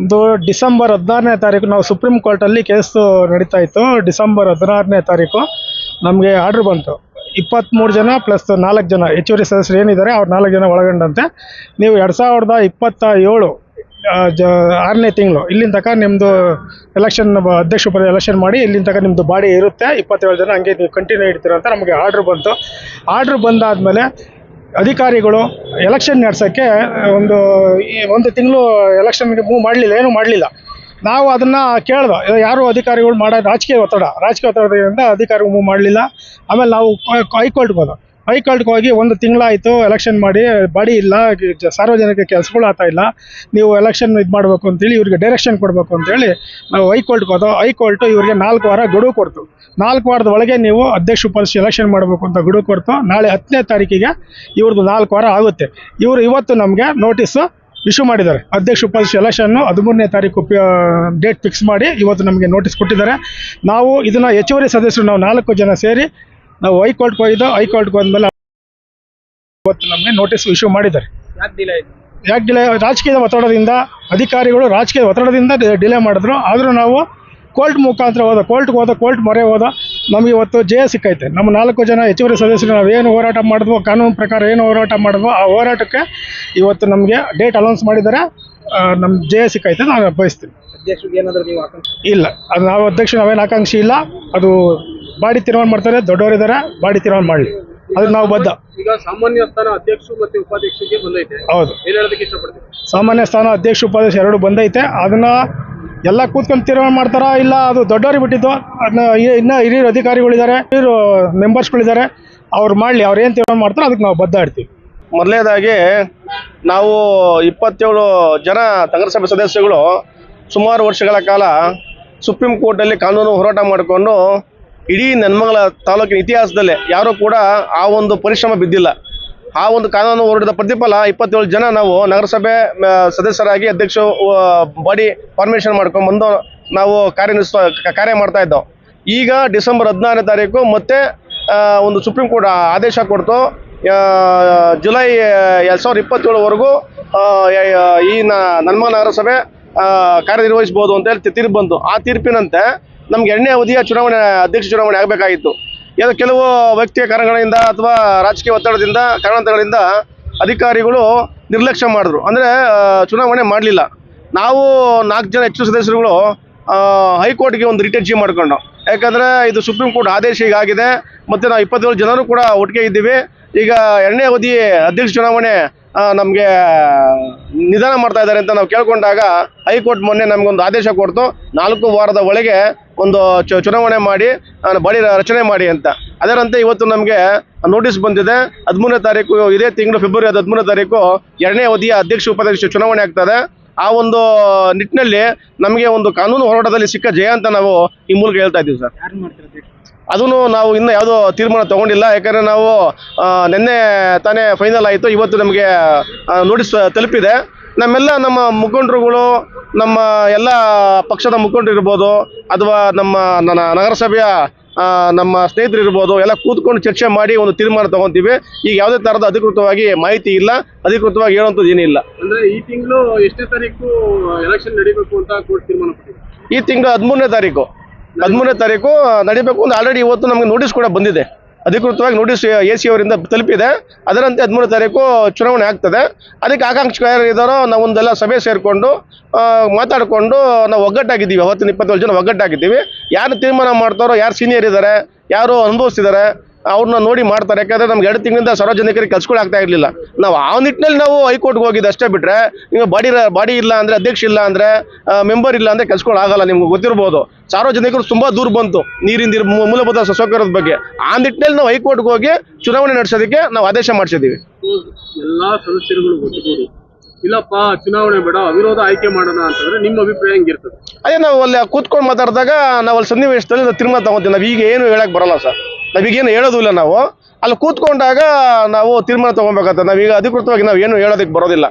ಒಂದು ಡಿಸೆಂಬರ್ ಹದಿನಾರನೇ ತಾರೀಕು ನಾವು ಸುಪ್ರೀಂ ಕೋರ್ಟಲ್ಲಿ ಕೇಸು ನಡೀತಾ ಇತ್ತು. ಡಿಸೆಂಬರ್ ಹದಿನಾರನೇ ತಾರೀಕು ನಮಗೆ ಆರ್ಡ್ರ್ ಬಂತು. ಇಪ್ಪತ್ತ್ಮೂರು ಜನ ಪ್ಲಸ್ ನಾಲ್ಕು ಜನ ಹೆಚ್ಚುವರಿ ಸದಸ್ಯರು ಏನಿದ್ದಾರೆ ಅವ್ರು ನಾಲ್ಕು ಜನ ಒಳಗೊಂಡಂತೆ. ನೀವು ಎರಡು ಸಾವಿರದ ಇಪ್ಪತ್ತ ಏಳು ಜ, ಆರನೇ ತಿಂಗಳು ಇಲ್ಲಿನ ತನಕ ನಿಮ್ಮದು ಎಲೆಕ್ಷನ್ ಅಧ್ಯಕ್ಷ ಉಪಾಧ್ಯಕ್ಷ ಎಲೆಕ್ಷನ್ ಮಾಡಿ ಇಲ್ಲಿನ ತನಕ ನಿಮ್ಮದು ಬಾಡಿ ಇರುತ್ತೆ. ಇಪ್ಪತ್ತೇಳು ಜನ ಹಂಗೆ ನೀವು ಕಂಟಿನ್ಯೂ ಇಡ್ತೀರ ಅಂತ ನಮಗೆ ಆರ್ಡ್ರ್ ಬಂತು. ಆರ್ಡ್ರ್ ಬಂದಾದಮೇಲೆ ಅಧಿಕಾರಿಗಳು ಎಲೆಕ್ಷನ್ ನಡೆಸೋಕ್ಕೆ ಒಂದು ಒಂದು ತಿಂಗಳು ಎಲೆಕ್ಷನ್ಗೆ ಮೂವ್ ಮಾಡಲಿಲ್ಲ, ಏನೂ ಮಾಡಲಿಲ್ಲ. ನಾವು ಅದನ್ನು ಕೇಳ್ದೋ ಯಾರು ಅಧಿಕಾರಿಗಳು ಮಾಡೋ, ರಾಜಕೀಯ ಒತ್ತಡ, ರಾಜಕೀಯ ಒತ್ತಡದಿಂದ ಅಧಿಕಾರಿಗಳು ಮೂವ್ ಮಾಡಲಿಲ್ಲ. ಆಮೇಲೆ ನಾವು ಹೈಕೋರ್ಟ್ಗೆ ಹೋದೋ. ಹೈಕೋರ್ಟ್ಗೆ ಹೋಗಿ ಒಂದು ತಿಂಗಳಾಯಿತು ಎಲೆಕ್ಷನ್ ಮಾಡಿ, ಬಾಡಿ ಇಲ್ಲ ಸಾರ್ವಜನಿಕ ಕೆಲಸಗಳು ಆಗ್ತಾ ಇಲ್ಲ. ನೀವು ಎಲೆಕ್ಷನ್ ಇದು ಮಾಡಬೇಕು ಅಂತೇಳಿ ಇವ್ರಿಗೆ ಡೈರೆಕ್ಷನ್ ಕೊಡಬೇಕು ಅಂತೇಳಿ ನಾವು ಹೈಕೋರ್ಟ್ಗೆ ಹೋದೋ ಹೈಕೋರ್ಟು ಇವರಿಗೆ ನಾಲ್ಕು ವಾರ ಗಡುವು ಕೊಡ್ತು. ನಾಲ್ಕು ವಾರದ ಒಳಗೆ ನೀವು ಅಧ್ಯಕ್ಷ ಉಪಾಧ್ಯಕ್ಷ ಎಲೆಕ್ಷನ್ ಮಾಡಬೇಕು ಅಂತ ಗಡುವು ಕೊಡ್ತು. ನಾಳೆ ಹತ್ತನೇ ತಾರೀಕಿಗೆ ಇವ್ರದ್ದು ನಾಲ್ಕು ವಾರ ಆಗುತ್ತೆ. ಇವರು ಇವತ್ತು ನಮಗೆ ನೋಟಿಸು ಇಶ್ಯೂ ಮಾಡಿದ್ದಾರೆ. ಅಧ್ಯಕ್ಷ ಉಪಾಧ್ಯಕ್ಷ ಎಲೆಕ್ಷನ್ನು ಹದಿಮೂರನೇ ತಾರೀಕು ಡೇಟ್ ಫಿಕ್ಸ್ ಮಾಡಿ ಇವತ್ತು ನಮಗೆ ನೋಟಿಸ್ ಕೊಟ್ಟಿದ್ದಾರೆ. ನಾವು ಇದನ್ನು ಹೆಚ್ಚುವರಿ ಸದಸ್ಯರು ನಾವು ನಾಲ್ಕು ಜನ ಸೇರಿ ನಾವು ಹೈಕೋರ್ಟ್ಗೆ ಹೋಗಿದ್ದು ಹೈಕೋರ್ಟ್ಗೆ ಹೋದ್ಮೇಲೆ ಇವತ್ತು ನಮಗೆ ನೋಟಿಸ್ ಇಶ್ಯೂ ಮಾಡಿದ್ದಾರೆ. ಯಾಕೆ ಡಿಲೇ ರಾಜಕೀಯದ ಒತ್ತಡದಿಂದ ಅಧಿಕಾರಿಗಳು ರಾಜಕೀಯ ಒತ್ತಡದಿಂದ ಡಿಲೇ ಮಾಡಿದ್ರು. ಆದರೂ ನಾವು ಕೋರ್ಟ್ ಮುಖಾಂತರ ಹೋದ ಕೋರ್ಟ್ಗೆ ಹೋದ ಕೋರ್ಟ್ ಮೊರೆ ಹೋದ ನಮಗೆ ಇವತ್ತು ಜಯ ಸಿಕ್ಕೈತೆ. ನಮ್ಮ ನಾಲ್ಕು ಜನ ಹೆಚ್ಚುವರಿ ಸದಸ್ಯರು ನಾವು ಏನು ಹೋರಾಟ ಮಾಡಿದ್ವೋ ಕಾನೂನು ಪ್ರಕಾರ ಏನು ಹೋರಾಟ ಮಾಡಿದ್ವೋ ಆ ಹೋರಾಟಕ್ಕೆ ಇವತ್ತು ನಮಗೆ ಡೇಟ್ ಅನೌನ್ಸ್ ಮಾಡಿದ್ದಾರೆ. ನಮ್ಮ ಜಯ ಸಿಕ್ಕೈತೆ ನಾನು ಬಯಸ್ತೀನಿ ಆಕಾಂಕ್ಷೆ ಇಲ್ಲ. ಅದು ನಾವು ಅಧ್ಯಕ್ಷ ನಾವೇನು ಆಕಾಂಕ್ಷಿ ಇಲ್ಲ. ಅದು ಬಾಡಿ ತೀರ್ಮಾನ ಮಾಡ್ತಾರೆ ದೊಡ್ಡವರಿದ್ದಾರೆ ಬಾಡಿ ತೀರ್ಮಾನ ಮಾಡಲಿ. ಅದು ನಾವು ಬದ್ಧ. ಈಗ ಸಾಮಾನ್ಯ ಸ್ಥಾನ ಅಧ್ಯಕ್ಷರು ಮತ್ತೆ ಉಪಾಧ್ಯಕ್ಷರಿಗೆ ಬಂದೈತೆ. ಹೌದು. ಏನ್ ಹೇಳೋದಕ್ಕೆ ಇಷ್ಟಪಡ್ತೀವಿ ಸಾಮಾನ್ಯ ಸ್ಥಾನ ಅಧ್ಯಕ್ಷ ಉಪಾಧ್ಯಕ್ಷ ಎರಡು ಬಂದೈತೆ. ಅದನ್ನ ಎಲ್ಲ ಕೂತ್ಕೊಂಡು ತೀರ್ಮಾನ ಮಾಡ್ತಾರಾ ಇಲ್ಲ ಅದು ದೊಡ್ಡವ್ರಿಗೆ ಬಿಟ್ಟಿದ್ದು? ಅದನ್ನ ಇನ್ನ ಹಿರಿಯರು ಅಧಿಕಾರಿಗಳಿದ್ದಾರೆ ಹಿರಿಯರು ಮೆಂಬರ್ಸ್ಗಳಿದ್ದಾರೆ ಅವ್ರು ಮಾಡಲಿ ಅವ್ರು ಏನು ತೀರ್ಮಾನ ಮಾಡ್ತಾರೋ ಅದಕ್ಕೆ ನಾವು ಬದ್ಧ ಆಡ್ತೀವಿ. ಮೊದಲನೇದಾಗಿ ನಾವು ಇಪ್ಪತ್ತೇಳು ಜನ ನಗರಸಭೆ ಸದಸ್ಯಗಳು ಸುಮಾರು ವರ್ಷಗಳ ಕಾಲ ಸುಪ್ರೀಂ ಕೋರ್ಟಲ್ಲಿ ಕಾನೂನು ಹೋರಾಟ ಮಾಡಿಕೊಂಡು ಇಡೀ ನೆನ್ಮಂಗಲ ತಾಲೂಕಿನ ಇತಿಹಾಸದಲ್ಲೇ ಯಾರೂ ಕೂಡ ಆ ಒಂದು ಪರಿಶ್ರಮ ಬಿದ್ದಿಲ್ಲ. ಆ ಒಂದು ಕಾನೂನು ಹೊರಡಿದ ಪ್ರತಿಫಲ ಇಪ್ಪತ್ತೇಳು ಜನ ನಾವು ನಗರಸಭೆ ಸದಸ್ಯರಾಗಿ ಅಧ್ಯಕ್ಷ ಬಾಡಿ ಫಾರ್ಮೇಷನ್ ಮಾಡ್ಕೊಂಡ್ಬಂದು ನಾವು ಕಾರ್ಯನಿರ್ವ ಕಾರ್ಯ ಮಾಡ್ತಾ ಇದ್ದೋ ಈಗ ಡಿಸೆಂಬರ್ ಹದಿನಾರನೇ ತಾರೀಕು ಮತ್ತೆ ಒಂದು ಸುಪ್ರೀಂ ಕೋರ್ಟ್ ಆದೇಶ ಕೊಡ್ತು. ಜುಲೈ ಎರಡು ಸಾವಿರದ ಇಪ್ಪತ್ತೇಳವರೆಗೂ ಈ ನನ್ಮ ನಗರಸಭೆ ಕಾರ್ಯನಿರ್ವಹಿಸ್ಬೋದು ಅಂತ ಹೇಳಿ ತೀರ್ಪು ಬಂತು. ಆ ತೀರ್ಪಿನಂತೆ ನಮ್ಗೆ ಎರಡನೇ ಅವಧಿಯ ಚುನಾವಣೆ, ಅಧ್ಯಕ್ಷ ಚುನಾವಣೆ ಆಗಬೇಕಾಗಿತ್ತು. ಏನೋ ಕೆಲವು ವ್ಯಕ್ತಿಯ ಕಾರಣಗಳಿಂದ ಅಥವಾ ರಾಜಕೀಯ ಒತ್ತಡದಿಂದ, ಕಾರಣಾಂತರಗಳಿಂದ ಅಧಿಕಾರಿಗಳು ನಿರ್ಲಕ್ಷ್ಯ ಮಾಡಿದ್ರು. ಅಂದರೆ ಚುನಾವಣೆ ಮಾಡಲಿಲ್ಲ. ನಾವು ನಾಲ್ಕು ಜನ ಹೆಚ್ಚು ಸದಸ್ಯರುಗಳು ಹೈಕೋರ್ಟ್ಗೆ ಒಂದು ರಿಟ್ ಅರ್ಜಿ ಮಾಡ್ಕೊಂಡು. ಯಾಕಂದರೆ, ಇದು ಸುಪ್ರೀಂ ಕೋರ್ಟ್ ಆದೇಶ ಈಗಾಗಿದೆ ಮತ್ತು ನಾವು ಇಪ್ಪತ್ತೇಳು ಜನರು ಕೂಡ ಒಟ್ಟಿಗೆ ಇದ್ದೀವಿ. ಈಗ ಎರಡನೇ ಅವಧಿ ಅಧ್ಯಕ್ಷ ಚುನಾವಣೆ ನಮಗೆ ನಿಧಾನ ಮಾಡ್ತಾ ಇದ್ದಾರೆ ಅಂತ ನಾವು ಕೇಳ್ಕೊಂಡಾಗ ಹೈಕೋರ್ಟ್ ಮೊನ್ನೆ ನಮಗೊಂದು ಆದೇಶ ಕೊಡ್ತು. ನಾಲ್ಕು ವಾರದ ಒಳಗೆ ಒಂದು ಚು- ಚುನಾವಣೆ ಮಾಡಿ ಬಾಡಿ ರಚನೆ ಮಾಡಿ ಅಂತ. ಅದರಂತೆ ಇವತ್ತು ನಮಗೆ ನೋಟಿಸ್ ಬಂದಿದೆ. ಹದಿಮೂರನೇ ತಾರೀಕು ಇದೇ ತಿಂಗಳು ಫೆಬ್ರವರಿ ಹದಿಮೂರನೇ ತಾರೀಕು ಎರಡನೇ ಅವಧಿಯ ಅಧ್ಯಕ್ಷ ಉಪಾಧ್ಯಕ್ಷ ಚುನಾವಣೆ ಆಗ್ತದೆ. ಆ ಒಂದು ನಿಟ್ಟಿನಲ್ಲಿ ನಮಗೆ ಒಂದು ಕಾನೂನು ಹೋರಾಟದಲ್ಲಿ ಸಿಕ್ಕ ಜಯ ಅಂತ ನಾವು ಈ ಮೂಲಕ ಹೇಳ್ತಾ ಇದ್ದೀವಿ ಸರ್. ಅದನ್ನು ನಾವು ಇನ್ನೂ ಯಾವುದೋ ತೀರ್ಮಾನ ತಗೊಂಡಿಲ್ಲ. ಯಾಕಂದರೆ ನಾವು ನಿನ್ನೆ ತಾನೇ ಫೈನಲ್ ಆಯಿತು. ಇವತ್ತು ನಮಗೆ ನೋಟಿಸ್ ತಲುಪಿದೆ. ನಮ್ಮೆಲ್ಲ ನಮ್ಮ ಮುಖಂಡರುಗಳು ನಮ್ಮ ಎಲ್ಲ ಪಕ್ಷದ ಮುಖಂಡರಿರ್ಬೋದು ಅಥವಾ ನಮ್ಮ ನನ್ನ ನಗರಸಭೆಯ ನಮ್ಮ ಸ್ನೇಹಿತರು ಇರ್ಬೋದು ಎಲ್ಲ ಕೂತ್ಕೊಂಡು ಚರ್ಚೆ ಮಾಡಿ ಒಂದು ತೀರ್ಮಾನ ತಗೊಂತೀವಿ. ಈಗ ಯಾವುದೇ ಥರದ ಅಧಿಕೃತವಾಗಿ ಮಾಹಿತಿ ಇಲ್ಲ ಅಧಿಕೃತವಾಗಿ ಹೇಳುವಂಥದ್ದು ಏನಿಲ್ಲ ಅಂದ್ರೆ ಈ ತಿಂಗಳು ಎಷ್ಟನೇ ತಾರೀಕು ಎಲೆಕ್ಷನ್ ನಡಿಬೇಕು ಅಂತ ಕೋರ್ಟ್ ತೀರ್ಮಾನ ಈ ತಿಂಗಳು ಹದಿಮೂರನೇ ತಾರೀಕು. ಹದಿಮೂರನೇ ತಾರೀಕು ನಡಿಬೇಕು. ಅಂತ ಆಲ್ರೆಡಿ ಇವತ್ತು ನಮಗೆ ನೋಟಿಸ್ ಕೂಡ ಬಂದಿದೆ. ಅಧಿಕೃತವಾಗಿ ನೋಟಿಸ್ ಎ ಸಿ ಅವರಿಂದ ತಲುಪಿದೆ. ಅದರಂತೆ ಹದಿಮೂರು ತಾರೀಕು ಚುನಾವಣೆ ಆಗ್ತದೆ. ಅದಕ್ಕೆ ಆಕಾಂಕ್ಷಿಗಳು ಯಾರು ಇದ್ದಾರೋ ನಾವೊಂದೆಲ್ಲ ಸಭೆ ಸೇರಿಕೊಂಡು ಮಾತಾಡಿಕೊಂಡು, ನಾವು ಒಗ್ಗಟ್ಟಾಗಿದ್ದೀವಿ. ಅವತ್ತಿನ ಇಪ್ಪತ್ತೇಳು ಜನ ಒಗ್ಗಟ್ಟಾಗಿದ್ದೀವಿ. ಯಾರು ತೀರ್ಮಾನ ಮಾಡ್ತಾರೋ, ಯಾರು ಸೀನಿಯರ್ ಇದ್ದಾರೆ, ಯಾರು ಅನುಭವಿಸ್ತಿದ್ದಾರೆ ಅವ್ರನ್ನ ನೋಡಿ ಮಾಡ್ತಾರೆ. ಯಾಕಂದ್ರೆ ನಮ್ಗೆ ಎರಡು ತಿಂಗಳಿಂದ ಸಾರ್ವಜನಿಕರಿಗೆ ಕೆಲಸಗಳಾಗ್ತಾ ಇರಲಿಲ್ಲ. ನಾವು ಆ ನಿಟ್ಟಿನಲ್ಲಿ ನಾವು ಹೈಕೋರ್ಟ್ಗೆ ಹೋಗಿದ್ದು ಅಷ್ಟೇ ಬಿಟ್ರೆ ನೀವು ಬಾಡಿ ಬಾಡಿ ಇಲ್ಲ ಅಂದ್ರೆ ಅಧ್ಯಕ್ಷ ಇಲ್ಲ ಅಂದ್ರೆ ಮೆಂಬರ್ ಇಲ್ಲ ಅಂದ್ರೆ ಆಗಲ್ಲ ನಿಮ್ಗೆ ಗೊತ್ತಿರ್ಬೋದು. ಸಾರ್ವಜನಿಕರು ತುಂಬಾ ದೂರ ಬಂತು ನೀರಿಂದ ಮೂಲಭೂತ ಸೌಕರ್ಯದ ಬಗ್ಗೆ. ಆ ನಿಟ್ಟಿನಲ್ಲಿ ನಾವು ಹೈಕೋರ್ಟ್ಗೆ ಹೋಗಿ ಚುನಾವಣೆ ನಡೆಸೋದಕ್ಕೆ ನಾವು ಆದೇಶ ಮಾಡಿಸಿದ್ದೀವಿ. ಎಲ್ಲಾ ಸದಸ್ಯರುಗಳು ಒಟ್ಟುಗೂಡಿ ಇಲ್ಲಪ್ಪ ಚುನಾವಣೆ ಬೇಡ ಅವಿರೋಧ ಆಯ್ಕೆ ಮಾಡೋಣ ಅಂತಂದ್ರೆ ನಿಮ್ಮ ಅಭಿಪ್ರಾಯ ಹೆಂಗಿರ್ತದೆ? ಅದೇ ನಾವು ಅಲ್ಲಿ ಕೂತ್ಕೊಂಡು ಮಾತಾಡಿದಾಗ ನಾವು ಅಲ್ಲಿ ಸನ್ನಿವೇಶದಲ್ಲಿ ನಾವು ತೀರ್ಮಾನ ತಗೋತೀವಿ. ನಾವು ಈಗ ಏನು ಹೇಳಕ್ ಬರಲ್ಲ ಸರ್. ನಾವೀಗೇನು ಹೇಳೋದಿಲ್ಲ ನಾವು. ಅಲ್ಲಿ ಕೂತ್ಕೊಂಡಾಗ ನಾವು ತೀರ್ಮಾನ ತಗೊಬೇಕಾಗ್ತದೆ ನಾವೀಗ ಅಧಿಕೃತವಾಗಿ ನಾವು ಏನು ಹೇಳೋದಕ್ಕೆ ಬರೋದಿಲ್ಲ.